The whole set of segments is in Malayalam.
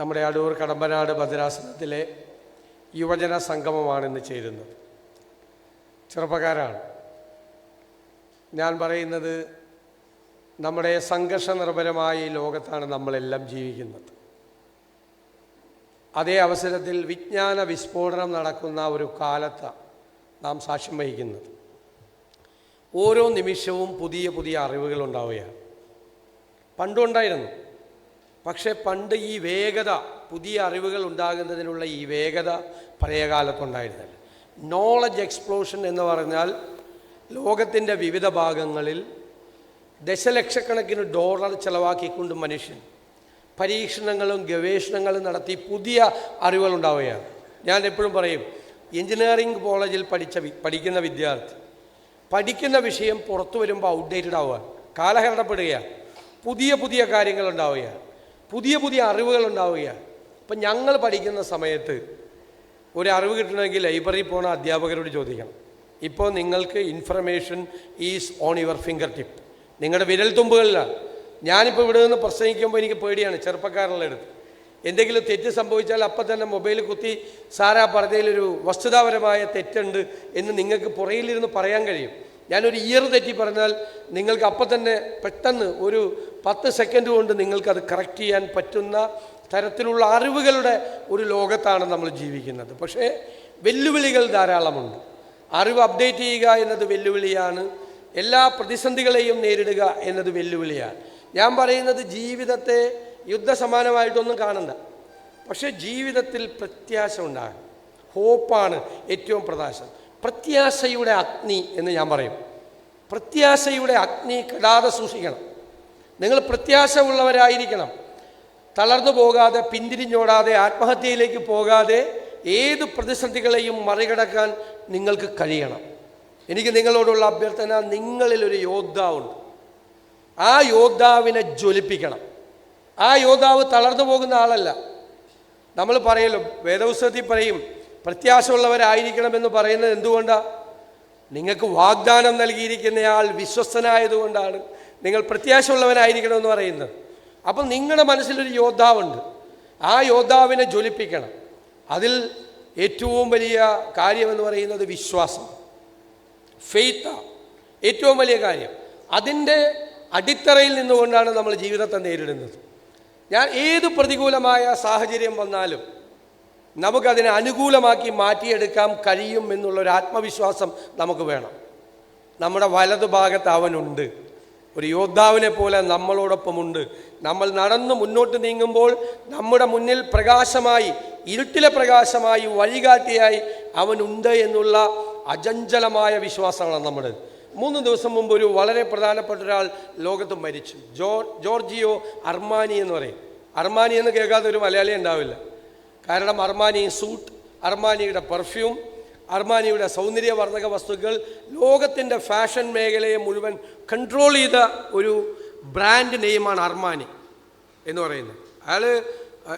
നമ്മുടെ അടൂർ കടമ്പനാട് ഭദ്രാസനത്തിലെ യുവജന സംഗമമാണ് ഇന്ന് ചേരുന്നത്. ചെറുപ്പക്കാരാണ്. ഞാൻ പറയുന്നത് നമ്മുടെ സംഘർഷ നിർഭരമായ ഈ ലോകത്താണ് നമ്മളെല്ലാം ജീവിക്കുന്നത്. അതേ അവസരത്തിൽ വിജ്ഞാന വിസ്ഫോടനം നടക്കുന്ന ഒരു കാലത്ത് നാം സാക്ഷ്യം വഹിക്കുന്നത്. ഓരോ നിമിഷവും പുതിയ പുതിയ അറിവുകൾ ഉണ്ടാവുകയാണ്. പണ്ടുണ്ടായിരുന്നു. പക്ഷേ പണ്ട് ഈ വേഗത പുതിയ അറിവുകൾ ഉണ്ടാകുന്നതിനുള്ള ഈ വേഗത പഴയ കാലത്തുണ്ടായിരുന്നില്ല നോളജ് എക്സ്പ്ലോഷൻ എന്ന് പറഞ്ഞാൽ ലോകത്തിന്റെ വിവിധ ഭാഗങ്ങളിൽ ദശലക്ഷക്കണക്കിന് ഡോളർ ചിലവാക്കിക്കൊണ്ട് മനുഷ്യൻ പരീക്ഷണങ്ങളും ഗവേഷണങ്ങളും നടത്തി പുതിയ അറിവുകൾ ഉണ്ടാവുകയാണ്. ഞാൻ എപ്പോഴും പറയും എഞ്ചിനീയറിംഗ് കോളേജിൽ പഠിച്ച പഠിക്കുന്ന വിദ്യാർത്ഥി പഠിക്കുന്ന വിഷയം പുറത്തു വരുമ്പോൾ ഔട്ട്ഡേറ്റഡ് ആവുക കാലഹരണപ്പെടുകയാണ് പുതിയ പുതിയ കാര്യങ്ങൾ ഉണ്ടാവുകയാണ്. പുതിയ പുതിയ അറിവുകൾ ഉണ്ടാവുകയാണ് അപ്പം ഞങ്ങൾ പഠിക്കുന്ന സമയത്ത് ഒരു അറിവ് കിട്ടണമെങ്കിൽ ലൈബ്രറിയിൽ പോണ അധ്യാപകരോട് ചോദിക്കണം. ഇപ്പോൾ നിങ്ങൾക്ക് information is on your finger tip നിങ്ങളുടെ വിരൽത്തുമ്പുകളിലാണ്. ഞാനിപ്പോൾ ഇവിടെ നിന്ന് പ്രസംഗിക്കുമ്പോൾ എനിക്ക് പേടിയാണ് ചെറുപ്പക്കാരുടെ അടുത്ത്. എന്തെങ്കിലും തെറ്റ് സംഭവിച്ചാൽ അപ്പം തന്നെ മൊബൈൽ കുത്തി സാറാ പറഞ്ഞതിലൊരു വസ്തുതാപരമായ തെറ്റുണ്ട് എന്ന് നിങ്ങൾക്ക് പുറയിലിരുന്ന് പറയാൻ കഴിയും. ഞാനൊരു ഇയർ തെറ്റി പറഞ്ഞാൽ നിങ്ങൾക്ക് അപ്പം തന്നെ പെട്ടെന്ന് ഒരു പത്ത് സെക്കൻഡ് കൊണ്ട് നിങ്ങൾക്കത് കറക്റ്റ് ചെയ്യാൻ പറ്റുന്ന തരത്തിലുള്ള അറിവുകളുടെ ഒരു ലോകത്താണ് നമ്മൾ ജീവിക്കുന്നത്. പക്ഷേ വെല്ലുവിളികൾ ധാരാളമുണ്ട്. അറിവ് അപ്ഡേറ്റ് ചെയ്യുക എന്നത് വെല്ലുവിളിയാണ്. എല്ലാ പ്രതിസന്ധികളെയും നേരിടുക എന്നത് വെല്ലുവിളിയാണ്. ഞാൻ പറയുന്നത് ജീവിതത്തെ യുദ്ധസമാനമായിട്ടൊന്നും കാണണ്ട. പക്ഷേ ജീവിതത്തിൽ പ്രത്യാശ ഉണ്ടാകും ഹോപ്പാണ് ഏറ്റവും പ്രധാനം. പ്രത്യാശയുടെ അഗ്നി എന്ന് ഞാൻ പറയും. പ്രത്യാശയുടെ അഗ്നി കെടാതെ സൂക്ഷിക്കണം. നിങ്ങൾ പ്രത്യാശ ഉള്ളവരായിരിക്കണം തളർന്നു പോകാതെ പിന്തിരിഞ്ഞോടാതെ ആത്മഹത്യയിലേക്ക് പോകാതെ ഏത് പ്രതിസന്ധികളെയും മറികടക്കാൻ നിങ്ങൾക്ക് കഴിയണം. എനിക്ക് നിങ്ങളോടുള്ള അഭ്യർത്ഥന നിങ്ങളിലൊരു യോദ്ധാവുണ്ട്. ആ യോദ്ധാവിനെ ജ്വലിപ്പിക്കണം. ആ യോദ്ധാവ് തളർന്നു പോകുന്ന ആളല്ല. നമ്മൾ പറയല്ലോ വേദപുസ്തകത്തിൽ പറയും പ്രത്യാശമുള്ളവരായിരിക്കണമെന്ന് പറയുന്നത് എന്തുകൊണ്ടാണ് നിങ്ങൾക്ക് വാഗ്ദാനം നൽകിയിരിക്കുന്നയാൾ വിശ്വസ്തനായതുകൊണ്ടാണ്. നിങ്ങൾ പ്രത്യാശയുള്ളവനായിരിക്കണമെന്ന് പറയുന്നത് അപ്പം നിങ്ങളുടെ മനസ്സിലൊരു യോദ്ധാവുണ്ട്. ആ യോദ്ധാവിനെ ജ്വലിപ്പിക്കണം. അതിൽ ഏറ്റവും വലിയ കാര്യമെന്ന് പറയുന്നത് വിശ്വാസം. ഫെയ്ത്ത ഏറ്റവും വലിയ കാര്യം. അതിന്റെ അടിത്തറയിൽ നിന്നുകൊണ്ടാണ് നമ്മൾ ജീവിതത്തെ നേരിടുന്നത്. ഞാൻ ഏത് പ്രതികൂലമായ സാഹചര്യം വന്നാലും നമുക്കതിനെ അനുകൂലമാക്കി മാറ്റിയെടുക്കാൻ കഴിയും എന്നുള്ളൊരു ആത്മവിശ്വാസം നമുക്ക് വേണം. നമ്മുടെ വലതുഭാഗത്ത് അവനുണ്ട്. ഒരു യോദ്ധാവിനെ പോലെ നമ്മളോടൊപ്പമുണ്ട്. നമ്മൾ നടന്ന് മുന്നോട്ട് നീങ്ങുമ്പോൾ നമ്മുടെ മുന്നിൽ പ്രകാശമായി ഇരുട്ടിലെ പ്രകാശമായി വഴികാട്ടിയായി അവനുണ്ട് എന്നുള്ള അചഞ്ചലമായ വിശ്വാസമാണ് നമ്മുടെ മൂന്ന് ദിവസം മുമ്പ് ഒരു വളരെ പ്രധാനപ്പെട്ട ഒരാൾ ലോകത്ത് മരിച്ചു. ജോ ജോർജിയോ അർമാനി എന്ന് പറയും. അർമാനി എന്ന് കേൾക്കാത്ത ഒരു മലയാളി ഉണ്ടാവില്ല. കാരണം അർമാനി സൂട്ട് അർമാനിയുടെ പെർഫ്യൂം അർമാനിയുടെ സൗന്ദര്യവർദ്ധക വസ്തുക്കൾ ലോകത്തിന്റെ ഫാഷൻ മേഖലയെ മുഴുവൻ കൺട്രോൾ ചെയ്ത ഒരു ബ്രാൻഡ് നെയിമാണ് അർമാനി എന്ന് പറയുന്നത്. അയാൾ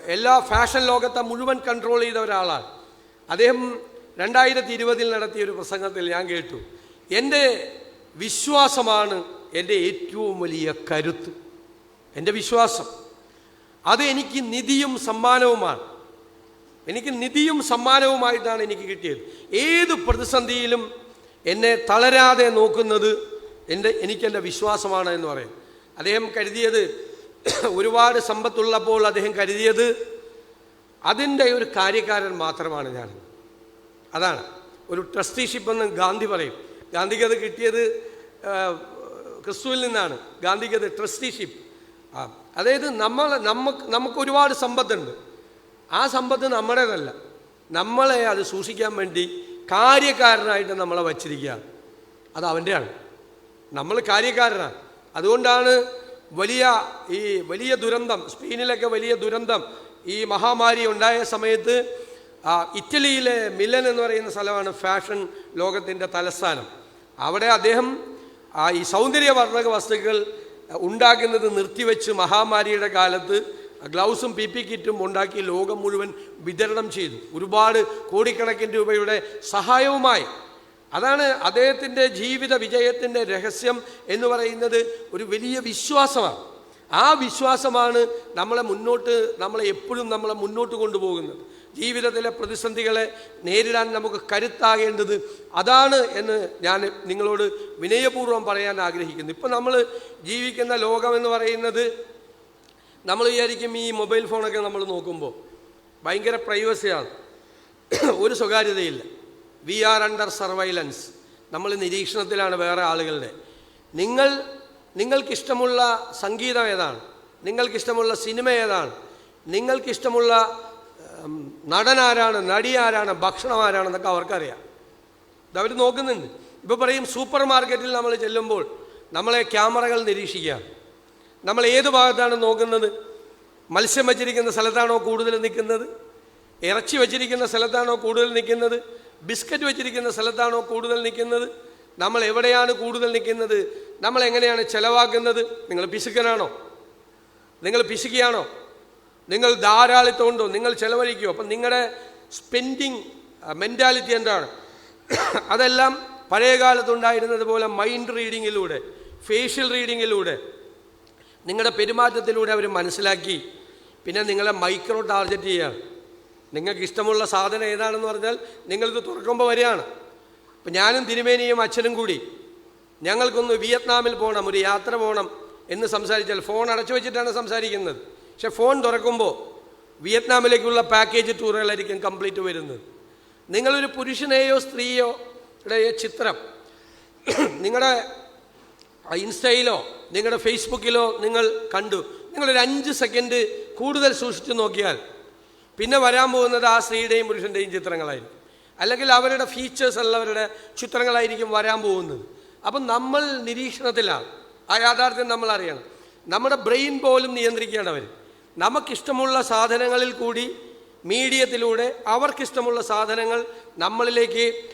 എല്ലാ ഫാഷൻ ലോകത്തെ മുഴുവൻ കൺട്രോൾ ചെയ്ത ഒരാളാണ്. അദ്ദേഹം രണ്ടായിരത്തി ഇരുപതിൽ നടത്തിയ ഒരു പ്രസംഗത്തിൽ ഞാൻ കേട്ടു. എന്റെ വിശ്വാസമാണ് എന്റെ ഏറ്റവും വലിയ കരുത്ത്. എന്റെ വിശ്വാസം. അത് എനിക്ക് നിധിയും സമ്മാനവുമാണ്. എനിക്ക് നിധിയും സമ്മാനവുമായിട്ടാണ് എനിക്ക് കിട്ടിയത്. ഏത് പ്രതിസന്ധിയിലും എന്നെ തളരാതെ നോക്കുന്നത് എന്റെ എനിക്കെന്റെ വിശ്വാസമാണ് എന്ന് പറയും. അദ്ദേഹം കരുതിയത് ഒരുപാട് സമ്പത്തുള്ളപ്പോൾ അദ്ദേഹം കരുതിയത് അതിന്റെ ഒരു കാര്യക്കാരൻ മാത്രമാണ് ഞാൻ. അതാണ്. ഒരു ട്രസ്റ്റിഷിപ്പ് എന്ന് ഗാന്ധി പറയും. ഗാന്ധിക്ക് അത് കിട്ടിയത് ക്രിസ്തുവിൽ നിന്നാണ്. ഗാന്ധിക്ക് അത് ട്രസ്റ്റിഷിപ്പ് ആ അതായത് നമ്മൾ നമുക്ക് നമുക്ക് ഒരുപാട് സമ്പത്തുണ്ട്. ആ സമ്പത്ത് നമ്മുടേതല്ല. നമ്മളെ അത് സൂക്ഷിക്കാൻ വേണ്ടി കാര്യക്കാരനായിട്ട് നമ്മളെ വച്ചിരിക്കുക. അത് അവന്റെയാണ്. നമ്മൾ കാര്യക്കാരനാണ്. അതുകൊണ്ടാണ് വലിയ ഈ വലിയ ദുരന്തം സ്പെയിനിലൊക്കെ വലിയ ദുരന്തം ഈ മഹാമാരി ഉണ്ടായ സമയത്ത് ഇറ്റലിയിലെ മിലൻ എന്ന് പറയുന്ന സ്ഥലമാണ് ഫാഷൻ ലോകത്തിന്റെ തലസ്ഥാനം. അവിടെ അദ്ദേഹം ഈ സൗന്ദര്യവർദ്ധക വസ്തുക്കൾ ഉണ്ടാക്കുന്നത് നിർത്തിവെച്ച് മഹാമാരിയുടെ കാലത്ത് ഗ്ലൗസും പി പി കിറ്റും ഉണ്ടാക്കി ലോകം മുഴുവൻ വിതരണം ചെയ്തു. ഒരുപാട് കോടിക്കണക്കിന് രൂപയുടെ സഹായവുമായി. അതാണ് അദ്ദേഹത്തിന്റെ ജീവിത വിജയത്തിന്റെ രഹസ്യം എന്ന് പറയുന്നത് ഒരു വലിയ വിശ്വാസമാണ്. ആ വിശ്വാസമാണ് നമ്മളെ മുന്നോട്ട് നമ്മളെ എപ്പോഴും നമ്മളെ മുന്നോട്ട് കൊണ്ടുപോകുന്നത്. ജീവിതത്തിലെ പ്രതിസന്ധികളെ നേരിടാൻ നമുക്ക് കരുത്താകേണ്ടത് അതാണ് എന്ന് ഞാൻ നിങ്ങളോട് വിനയപൂർവം പറയാൻ ആഗ്രഹിക്കുന്നു. ഇപ്പം നമ്മൾ ജീവിക്കുന്ന ലോകം എന്ന് പറയുന്നത് നമ്മൾ വിചാരിക്കും ഈ മൊബൈൽ ഫോണൊക്കെ നമ്മൾ നോക്കുമ്പോൾ ഭയങ്കര പ്രൈവസിയാണ്. ഒരു സ്വകാര്യതയില്ല. We are under surveillance. നമ്മൾ നിരീക്ഷണത്തിലാണ് വേറെ ആളുകളുടെ. നിങ്ങൾ നിങ്ങൾക്കിഷ്ടമുള്ള സംഗീതം ഏതാണ്? നിങ്ങൾക്കിഷ്ടമുള്ള സിനിമ ഏതാണ്? നിങ്ങൾക്കിഷ്ടമുള്ള നടനാരാണ് നടി ആരാണ് ഭക്ഷണം ആരാണെന്നൊക്കെ അവർക്കറിയാം അവർ നോക്കുന്നുണ്ട്. ഇപ്പോൾ പറയും സൂപ്പർ മാർക്കറ്റിൽ നമ്മൾ ചെല്ലുമ്പോൾ നമ്മളെ ക്യാമറകൾ നിരീക്ഷിക്കുകയാണ്. നമ്മൾ ഏത് ഭാഗത്താണ് നോക്കുന്നത്? മത്സ്യം വച്ചിരിക്കുന്ന സ്ഥലത്താണോ കൂടുതൽ നിൽക്കുന്നത്? ഇറച്ചി വച്ചിരിക്കുന്ന സ്ഥലത്താണോ കൂടുതൽ നിൽക്കുന്നത്? ബിസ്ക്കറ്റ് വച്ചിരിക്കുന്ന സ്ഥലത്താണോ കൂടുതൽ നിൽക്കുന്നത്? നമ്മൾ എവിടെയാണ് കൂടുതൽ നിൽക്കുന്നത്? നമ്മൾ എങ്ങനെയാണ് ചിലവാക്കുന്നത്? നിങ്ങൾ പിശുക്കനാണോ? നിങ്ങൾ പിശുക്കിയാണോ? നിങ്ങൾ ധാരാളിത്തം ഉണ്ടോ? നിങ്ങൾ ചെലവഴിക്കുമോ അപ്പം നിങ്ങളുടെ സ്പെൻഡിങ് മെന്റാലിറ്റി എന്താണ്? അതെല്ലാം പഴയ കാലത്തുണ്ടായിരുന്നത് പോലെ മൈൻഡ് റീഡിങ്ങിലൂടെ ഫേഷ്യൽ റീഡിങ്ങിലൂടെ നിങ്ങളുടെ പെരുമാറ്റത്തിലൂടെ അവർ മനസ്സിലാക്കി. പിന്നെ നിങ്ങളെ മൈക്രോ ടാർഗറ്റ് ചെയ്യുകയാണ് നിങ്ങൾക്ക് ഇഷ്ടമുള്ള സാധനം ഏതാണെന്ന് പറഞ്ഞാൽ നിങ്ങളിത് തുറക്കുമ്പോൾ വരികയാണ്. അപ്പം ഞാനും തിരുമേനിയും അച്ഛനും കൂടി. ഞങ്ങൾക്കൊന്ന് വിയറ്റ്നാമിൽ പോകണം ഒരു യാത്ര പോകണം എന്ന് സംസാരിച്ചാൽ ഫോൺ അടച്ചു വെച്ചിട്ടാണ് സംസാരിക്കുന്നത്. പക്ഷെ ഫോൺ തുറക്കുമ്പോൾ വിയറ്റ്നാമിലേക്കുള്ള പാക്കേജ് ടൂറുകളായിരിക്കും കംപ്ലീറ്റ് വരുന്നത്. നിങ്ങളൊരു പുരുഷനെയോ സ്ത്രീയോ ചിത്രം. നിങ്ങളുടെ ഇൻസ്റ്റയിലോ നിങ്ങളുടെ ഫേസ്ബുക്കിലോ നിങ്ങൾ കണ്ടു. നിങ്ങളൊരു അഞ്ച് സെക്കൻഡ് കൂടുതൽ സൂക്ഷിച്ചു നോക്കിയാൽ പിന്നെ വരാൻ പോകുന്നത് ആ സ്ത്രീയുടെയും പുരുഷന്റെയും ചിത്രങ്ങളായിരിക്കും. അല്ലെങ്കിൽ അവരുടെ ഫീച്ചേഴ്സ് ഉള്ളവരുടെ ചിത്രങ്ങളായിരിക്കും വരാൻ പോകുന്നത്. അപ്പം നമ്മൾ നിരീക്ഷണത്തിലാണ്. ആ യാഥാർത്ഥ്യം നമ്മൾ അറിയണം. നമ്മുടെ ബ്രെയിൻ പോലും നിയന്ത്രിക്കേണ്ടവർ നമുക്കിഷ്ടമുള്ള സാധനങ്ങളിൽ കൂടി മീഡിയത്തിലൂടെ അവർക്കിഷ്ടമുള്ള സാധനങ്ങൾ നമ്മളിലേക്ക്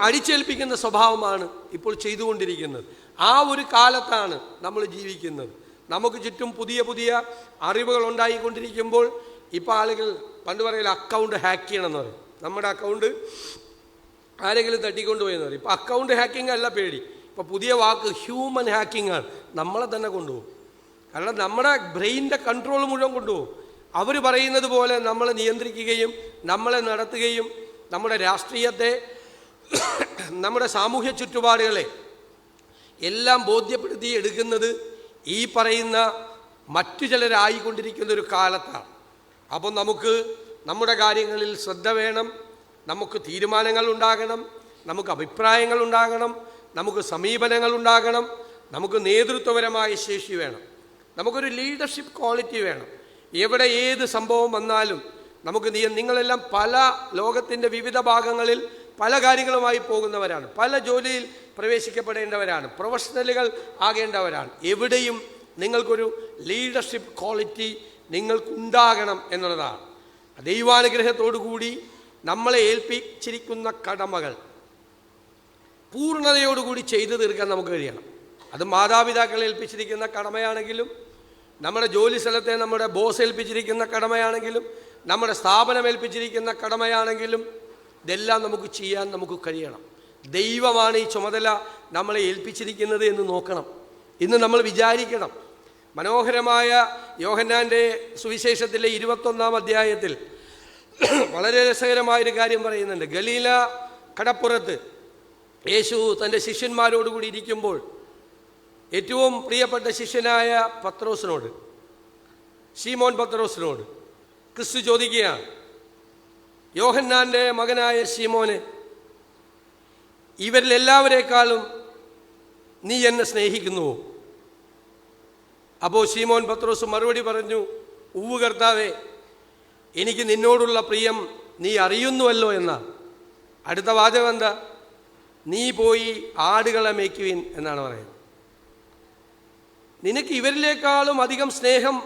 അടിച്ചേൽപ്പിക്കുന്ന സ്വഭാവമാണ് ഇപ്പോൾ ചെയ്തുകൊണ്ടിരിക്കുന്നത്. ആ ഒരു കാലത്താണ് നമ്മൾ ജീവിക്കുന്നത്. നമുക്ക് ചുറ്റും പുതിയ പുതിയ അറിവുകൾ ഉണ്ടായിക്കൊണ്ടിരിക്കുമ്പോൾ ഇപ്പോൾ ആളുകൾ പണ്ട് പറയില്ല അക്കൗണ്ട് ഹാക്ക് ചെയ്യണമെന്ന് പറയും. നമ്മുടെ അക്കൗണ്ട് ആരെങ്കിലും തട്ടിക്കൊണ്ടുപോയെന്ന് പറയും. ഇപ്പോൾ അക്കൗണ്ട് ഹാക്കിംഗ് അല്ല പേടി. ഇപ്പോൾ പുതിയ വാക്ക് ഹ്യൂമൻ ഹാക്കിംഗ് ആണ്. നമ്മളെ തന്നെ കൊണ്ടുപോകും. കാരണം നമ്മുടെ ബ്രെയിനിന്റെ കൺട്രോൾ മുഴുവൻ കൊണ്ടുപോകും. അവർ പറയുന്നത് പോലെ നമ്മളെ നിയന്ത്രിക്കുകയും നമ്മളെ നടത്തുകയും നമ്മുടെ രാഷ്ട്രീയത്തെ നമ്മുടെ സാമൂഹ്യ ചുറ്റുപാടുകളെ എല്ലാം ബോധ്യപ്പെടുത്തി എടുക്കുന്നത് ഈ പറയുന്ന മറ്റു ചിലരായിക്കൊണ്ടിരിക്കുന്ന ഒരു കാലത്താണ്. അപ്പോൾ നമുക്ക് നമ്മുടെ കാര്യങ്ങളിൽ ശ്രദ്ധ വേണം നമുക്ക് തീരുമാനങ്ങൾ ഉണ്ടാകണം നമുക്ക് അഭിപ്രായങ്ങൾ ഉണ്ടാകണം നമുക്ക് സമീപനങ്ങൾ ഉണ്ടാകണം നമുക്ക് നേതൃത്വപരമായ ശേഷി വേണം നമുക്കൊരു ലീഡർഷിപ്പ് ക്വാളിറ്റി വേണം. എവിടെ ഏത് സംഭവം വന്നാലും നമുക്ക് നിങ്ങളെല്ലാം പല ലോകത്തിന്റെ വിവിധ ഭാഗങ്ങളിൽ പല കാര്യങ്ങളുമായി പോകുന്നവരാണ്. പല ജോലിയിൽ പ്രവേശിക്കപ്പെടേണ്ടവരാണ്. പ്രൊഫഷണലുകൾ ആകേണ്ടവരാണ്. എവിടെയും നിങ്ങൾക്കൊരു ലീഡർഷിപ്പ് ക്വാളിറ്റി നിങ്ങൾക്കുണ്ടാകണം എന്നുള്ളതാണ്. ദൈവാനുഗ്രഹത്തോടു കൂടി നമ്മളെ ഏൽപ്പിച്ചിരിക്കുന്ന കടമകൾ പൂർണതയോടുകൂടി ചെയ്തു തീർക്കാൻ നമുക്ക് കഴിയണം. അത് മാതാപിതാക്കളെ ഏൽപ്പിച്ചിരിക്കുന്ന കടമയാണെങ്കിലും നമ്മുടെ ജോലി സ്ഥലത്തെ നമ്മുടെ ബോസ് ഏൽപ്പിച്ചിരിക്കുന്ന കടമയാണെങ്കിലും നമ്മുടെ സ്ഥാപനം ഏൽപ്പിച്ചിരിക്കുന്ന കടമയാണെങ്കിലും ഇതെല്ലാം നമുക്ക് ചെയ്യാൻ നമുക്ക് കഴിയണം. ദൈവമാണ് ഈ ചുമതല നമ്മളെ ഏൽപ്പിച്ചിരിക്കുന്നത് എന്ന് നോക്കണം. ഇന്ന് നമ്മൾ വിചാരിക്കണം. മനോഹരമായ യോഹന്നാന്റെ സുവിശേഷത്തിലെ ഇരുപത്തൊന്നാം അധ്യായത്തിൽ വളരെ രസകരമായൊരു കാര്യം പറയുന്നുണ്ട്. ഗലീല കടപ്പുറത്ത് യേശു തന്റെ ശിഷ്യന്മാരോടുകൂടി ഇരിക്കുമ്പോൾ ഏറ്റവും പ്രിയപ്പെട്ട ശിഷ്യനായ പത്രോസിനോട് ഷീമോൻ പത്രോസിനോട് ക്രിസ്തു ചോദിക്കുകയാണ്. യോഹന്നാന്റെ മകനായ ഷീമോനെ ഇവരിൽ എല്ലാവരേക്കാളും നീ എന്നെ സ്നേഹിക്കുന്നുവോ അപ്പോൾ ശീമോൻ പത്രോസ് മറുപടി പറഞ്ഞു ഉവ്വ് കർത്താവേ എനിക്ക് നിന്നോടുള്ള പ്രിയം നീ അറിയുന്നുവല്ലോ എന്നാണ് അടുത്ത വാചകം എന്താ? നീ പോയി ആടുകളെ മേയ്ക്കുവിൻ എന്നാണ് പറയുന്നത്. നിനക്ക് ഇവരിലേക്കാളും അധികം സ്നേഹം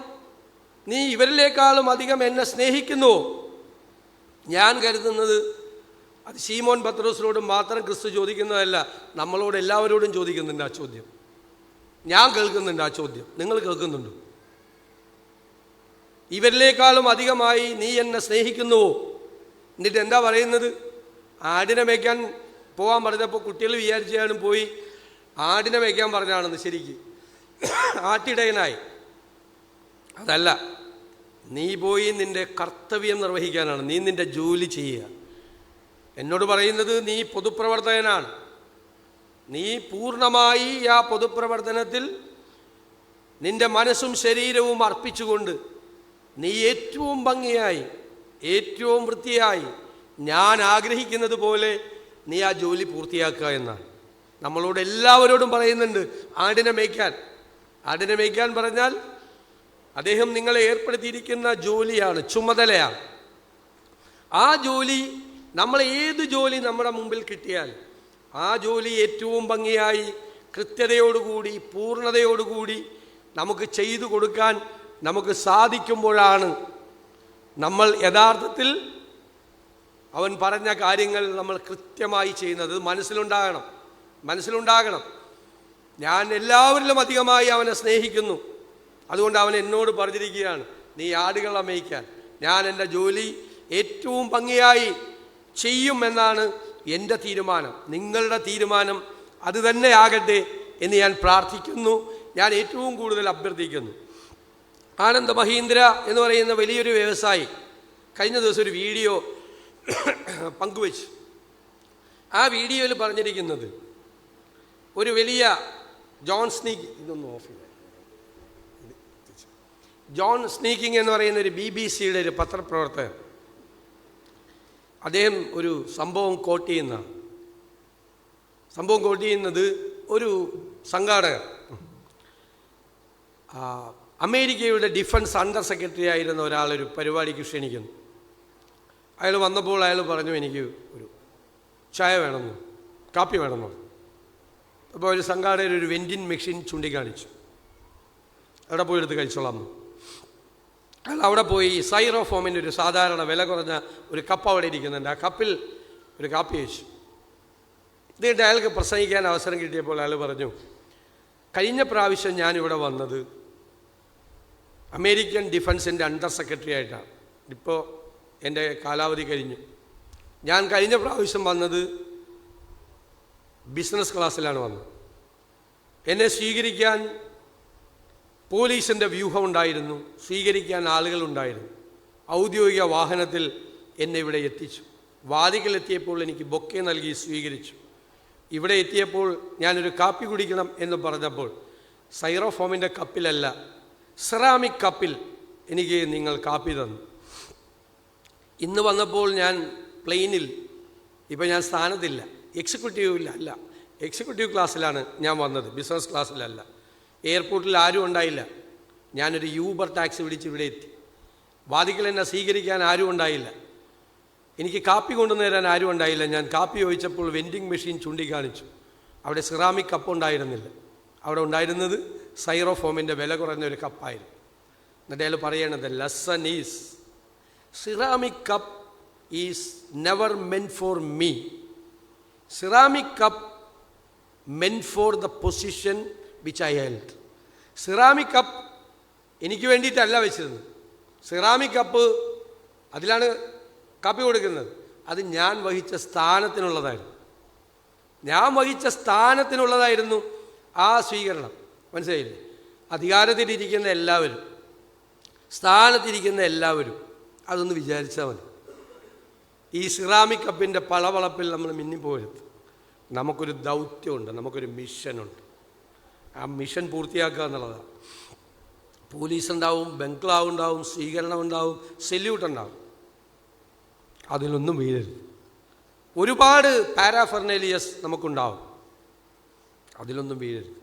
നീ ഇവരിലേക്കാളും അധികം എന്നെ സ്നേഹിക്കുന്നു. ഞാൻ കരുതുന്നത് അത് ഷീമോൻ പത്രോസിനോട് മാത്രം ക്രിസ്തു ചോദിക്കുന്നതല്ല നമ്മളോട് എല്ലാവരോടും ചോദിക്കുന്നുണ്ട് ആ ചോദ്യം. ഞാൻ കേൾക്കുന്നുണ്ട് ആ ചോദ്യം. നിങ്ങൾ കേൾക്കുന്നുണ്ടോ? ഇവരിലേക്കാളും അധികമായി നീ എന്നെ സ്നേഹിക്കുന്നുവോ? എന്നിട്ട് എന്താ പറയുന്നത്? ആടിനെ മേയ്ക്കാൻ പോകാൻ പറഞ്ഞപ്പോൾ കുട്ടികൾ വിചാരിച്ചാലും പോയി ആടിനെ മേയ്ക്കാൻ പറഞ്ഞാണെന്ന് ശരിക്ക്. ആട്ടിടയനായി. അതല്ല നീ പോയി നിന്റെ കർത്തവ്യം നിർവഹിക്കാനാണ്. നീ നിന്റെ ജോലി ചെയ്യുക. എന്നോട് പറയുന്നത് നീ പൊതുപ്രവർത്തകനാണ്. നീ പൂർണമായി ആ പൊതുപ്രവർത്തനത്തിൽ നിന്റെ മനസ്സും ശരീരവും അർപ്പിച്ചുകൊണ്ട് നീ ഏറ്റവും ഭംഗിയായി ഏറ്റവും വൃത്തിയായി ഞാൻ ആഗ്രഹിക്കുന്നത് പോലെ നീ ആ ജോലി പൂർത്തിയാക്കുക എന്നാണ്. നമ്മളോട് എല്ലാവരോടും പറയുന്നുണ്ട് ആടിനെ മേയ്ക്കാൻ. ആടിനെ മേയ്ക്കാൻ പറഞ്ഞാൽ അദ്ദേഹം നിങ്ങളെ ഏർപ്പെടുത്തിയിരിക്കുന്ന ജോലിയാണ് ചുമതലയാണ്. ആ ജോലി നമ്മൾ ഏത് ജോലി നമ്മുടെ മുമ്പിൽ കിട്ടിയാൽ ആ ജോലി ഏറ്റവും ഭംഗിയായി കൃത്യതയോടുകൂടി പൂർണതയോടുകൂടി നമുക്ക് ചെയ്തു കൊടുക്കാൻ നമുക്ക് സാധിക്കുമ്പോഴാണ് നമ്മൾ യഥാർത്ഥത്തിൽ അവൻ പറഞ്ഞ കാര്യങ്ങൾ നമ്മൾ കൃത്യമായി ചെയ്യുന്നത്. മനസ്സിലുണ്ടാകണം. മനസ്സിലുണ്ടാകണം. ഞാൻ എല്ലാവരിലും അധികമായി അവനെ സ്നേഹിക്കുന്നു. അതുകൊണ്ട് അവൻ എന്നോട് പറഞ്ഞിരിക്കുകയാണ് നീ ആടുകളെ മേയ്ക്കാൻ. ഞാൻ എന്റെ ജോലി ഏറ്റവും ഭംഗിയായി ചെയ്യും എന്നാണ് എന്റെ തീരുമാനം നിങ്ങളുടെ തീരുമാനം അത് തന്നെ ആകട്ടെ എന്ന് ഞാൻ പ്രാർത്ഥിക്കുന്നു ഞാൻ ഏറ്റവും കൂടുതൽ അഭ്യർത്ഥിക്കുന്നു. ആനന്ദ് മഹീന്ദ്ര എന്ന് പറയുന്ന വലിയൊരു വ്യവസായി കഴിഞ്ഞ ദിവസം ഒരു വീഡിയോ പങ്കുവച്ചു. ആ വീഡിയോയിൽ പറഞ്ഞിരിക്കുന്നത് ഒരു വലിയ ജോൺ സ്നീക്ക് ഇതൊന്നും ഓഫ് ചെയ്ത ജോൺ സ്നീക്കിംഗ് എന്ന് പറയുന്ന ഒരു ബി ബി സിയുടെ ഒരു പത്രപ്രവർത്തകൻ അദ്ദേഹം ഒരു സംഭവം കോട്ട് ചെയ്യുന്ന സംഭവം കോട്ട് ചെയ്യുന്നത് ഒരു സംഘാടകർ. അമേരിക്കയുടെ ഡിഫൻസ് അണ്ടർ സെക്രട്ടറി ആയിരുന്ന ഒരാളൊരു പരിപാടിക്ക് ക്ഷണിക്കുന്നു. അയാൾ വന്നപ്പോൾ അയാൾ പറഞ്ഞു എനിക്ക് ഒരു ചായ വേണമെന്നു കാപ്പി വേണമെന്നു അപ്പോൾ ഒരു സംഘാടകർ ഒരു വെന്റിൻ മെഷീൻ ചൂണ്ടിക്കാണിച്ചു. അവിടെ പോയി എടുത്ത് കഴിച്ചോളാം. അയാൾ അവിടെ പോയി സൈറോഫോമിന്റെ ഒരു സാധാരണ വില കുറഞ്ഞ ഒരു കപ്പ് അവിടെ ഇരിക്കുന്നുണ്ട്. ആ കപ്പിൽ ഒരു കാപ്പി വെച്ചു. എന്നിട്ട് അയാൾക്ക് പ്രസംഗിക്കാൻ അവസരം കിട്ടിയപ്പോൾ അയാൾ പറഞ്ഞു കഴിഞ്ഞ പ്രാവശ്യം ഞാനിവിടെ വന്നത് അമേരിക്കൻ ഡിഫൻസിന്റെ അണ്ടർ സെക്രട്ടറി ആയിട്ടാണ്. ഇപ്പോൾ എന്റെ കാലാവധി കഴിഞ്ഞു. ഞാൻ കഴിഞ്ഞ പ്രാവശ്യം വന്നത് ബിസിനസ് ക്ലാസ്സിലാണ് വന്നത്. എന്നെ സ്വീകരിക്കാൻ പോലീസിന്റെ വ്യൂഹമുണ്ടായിരുന്നു സ്വീകരിക്കാൻ ആളുകളുണ്ടായിരുന്നു. ഔദ്യോഗിക വാഹനത്തിൽ എന്നെ ഇവിടെ എത്തിച്ചു. വാദിക്കലെത്തിയപ്പോൾ എനിക്ക് ബൊക്കെ നൽകി സ്വീകരിച്ചു. ഇവിടെ എത്തിയപ്പോൾ ഞാനൊരു കാപ്പി കുടിക്കണം എന്ന് പറഞ്ഞപ്പോൾ സൈറോഫോമിന്റെ കപ്പിലല്ല സെറാമിക് കപ്പിൽ എനിക്ക് നിങ്ങൾ കാപ്പി തന്നു. ഇന്ന് വന്നപ്പോൾ ഞാൻ പ്ലെയിനിൽ ഇപ്പോൾ ഞാൻ സ്ഥാനത്തില്ല എക്സിക്യൂട്ടീവില്ല അല്ല എക്സിക്യൂട്ടീവ് ക്ലാസ്സിലാണ് ഞാൻ വന്നത് ബിസിനസ് ക്ലാസ്സിലല്ല. എയർപോർട്ടിൽ ആരും ഉണ്ടായില്ല. ഞാനൊരു യൂബർ ടാക്സി വിളിച്ച് ഇവിടെ എത്തി. വാദികൾ എന്നെ സ്വീകരിക്കാൻ ആരും ഉണ്ടായില്ല. എനിക്ക് കാപ്പി കൊണ്ടുവന്നു ആരും ഉണ്ടായില്ല. ഞാൻ കാപ്പി ചോദിച്ചപ്പോൾ വെൻഡിങ് മെഷീൻ ചൂണ്ടിക്കാണിച്ചു. അവിടെ സിറാമിക് കപ്പ് ഉണ്ടായിരുന്നില്ല. അവിടെ ഉണ്ടായിരുന്നത് സൈറോഫോമിന്റെ വില കുറഞ്ഞ ഒരു കപ്പായിരുന്നു. എന്നിട്ട് അയാൾ പറയണത് lesson is. Ceramic cup is never meant for me. Ceramic cup meant for the position which I held ceramic cup എനിക്ക് വേണ്ടിയിട്ടല്ല വെച്ചിരുന്നത്. സിറാമിക് കപ്പ് അതിലാണ് കാപ്പി കൊടുക്കുന്നത്. അത് ഞാൻ വഹിച്ച സ്ഥാനത്തിനുള്ളതായിരുന്നു. ഞാൻ വഹിച്ച സ്ഥാനത്തിനുള്ളതായിരുന്നു ആ സ്വീകരണം. മനസ്സിലായില്ലേ? അധികാരത്തിലിരിക്കുന്ന എല്ലാവരും സ്ഥാനത്തിരിക്കുന്ന എല്ലാവരും അതൊന്ന് വിചാരിച്ചാൽ മതി. ഈ സിറാമിക് കപ്പിന്റെ പളവളപ്പിൽ നമ്മൾ മിന്നിപ്പോരുത്. നമുക്കൊരു ദൗത്യമുണ്ട് നമുക്കൊരു മിഷനുണ്ട് ആ മിഷൻ പൂർത്തിയാക്കുക എന്നുള്ളതാണ്. പോലീസ് ഉണ്ടാവും ബംഗ്ലാവ് ഉണ്ടാവും സ്വീകരണം ഉണ്ടാവും സെല്യൂട്ട് ഉണ്ടാവും അതിലൊന്നും വീഴരുത്. ഒരുപാട് പാരാഫെർണേലിയസ് നമുക്കുണ്ടാവും. അതിലൊന്നും വീഴരുത്.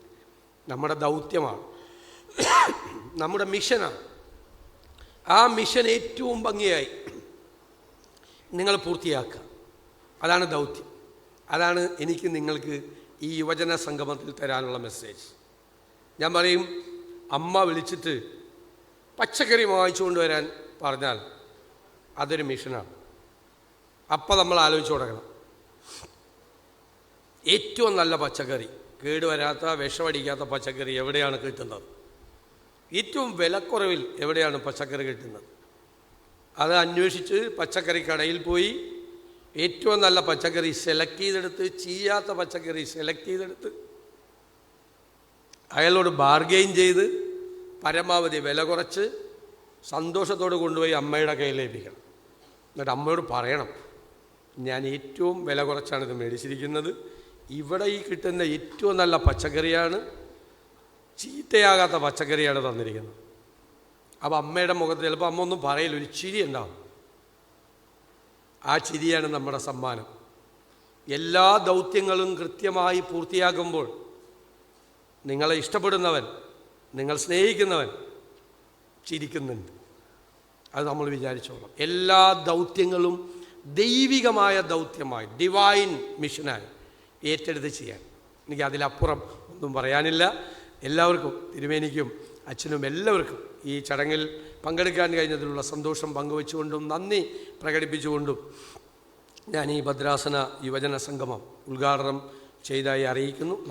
നമ്മുടെ ദൗത്യമാണ്. നമ്മുടെ മിഷനാണ്. ആ മിഷൻ ഏറ്റവും ഭംഗിയായി നിങ്ങൾ പൂർത്തിയാക്കുക. അതാണ് ദൗത്യം. അതാണ് എനിക്ക് നിങ്ങൾക്ക് ഈ യുവജന സംഗമത്തിൽ തരാനുള്ള മെസ്സേജ്. ഞാൻ പറയും അമ്മ വിളിച്ചിട്ട് പച്ചക്കറി വാങ്ങിച്ചുകൊണ്ട് വരാൻ പറഞ്ഞാൽ അതൊരു മിഷനാണ്. അപ്പം നമ്മൾ ആലോചിച്ച് തുടങ്ങണം. ഏറ്റവും നല്ല പച്ചക്കറി കേടുവരാത്ത വിഷമടിക്കാത്ത പച്ചക്കറി എവിടെയാണ് കിട്ടുന്നത്? ഏറ്റവും വിലക്കുറവിൽ എവിടെയാണ് പച്ചക്കറി കിട്ടുന്നത്? അത് അന്വേഷിച്ച് പച്ചക്കറി കടയിൽ പോയി ഏറ്റവും നല്ല പച്ചക്കറി സെലക്ട് ചെയ്തെടുത്ത് ചീയാത്ത പച്ചക്കറി സെലക്ട് ചെയ്തെടുത്ത് അയാളോട് ബാർഗെയിൻ ചെയ്ത് പരമാവധി വില കുറച്ച് സന്തോഷത്തോട് കൊണ്ടുപോയി അമ്മയുടെ കയ്യിലേൽപ്പിക്കണം എന്നിട്ട് അമ്മയോട് പറയണം ഞാൻ ഏറ്റവും വില കുറച്ചാണ് ഇത് മേടിച്ചിരിക്കുന്നത്. ഇവിടെ ഈ കിട്ടുന്ന ഏറ്റവും നല്ല പച്ചക്കറിയാണ് ചീത്തയാകാത്ത പച്ചക്കറിയാണ് തന്നിരിക്കുന്നത്. അപ്പോൾ അമ്മയുടെ മുഖത്ത് ചിലപ്പോൾ അമ്മ ഒന്നും പറയില്ല ഒരു ചിരി ഉണ്ടാവും. ആ ചിരിയാണ് നമ്മുടെ സമ്മാനം. എല്ലാ ദൗത്യങ്ങളും കൃത്യമായി പൂർത്തിയാക്കുമ്പോൾ നിങ്ങളെ ഇഷ്ടപ്പെടുന്നവൻ നിങ്ങൾ സ്നേഹിക്കുന്നവൻ ചിരിക്കുന്നുണ്ട്. അത് നമ്മൾ വിചാരിച്ചോളാം. എല്ലാ ദൗത്യങ്ങളും ദൈവികമായ ദൗത്യമായി ഡിവൈൻ മിഷനായി ഏറ്റെടുത്ത് ചെയ്യാൻ. എനിക്ക് അതിലപ്പുറം ഒന്നും പറയാനില്ല. എല്ലാവർക്കും തിരുമേനിക്കും അച്ഛനും എല്ലാവർക്കും ഈ ചടങ്ങിൽ പങ്കെടുക്കാൻ കഴിഞ്ഞതിലുള്ള സന്തോഷം പങ്കുവെച്ചുകൊണ്ടും നന്ദി പ്രകടിപ്പിച്ചുകൊണ്ടും ഞാൻ ഈ ഭദ്രാസന യുവജന സംഗമം ഉദ്ഘാടനം ചെയ്തതായി അറിയിക്കുന്നു.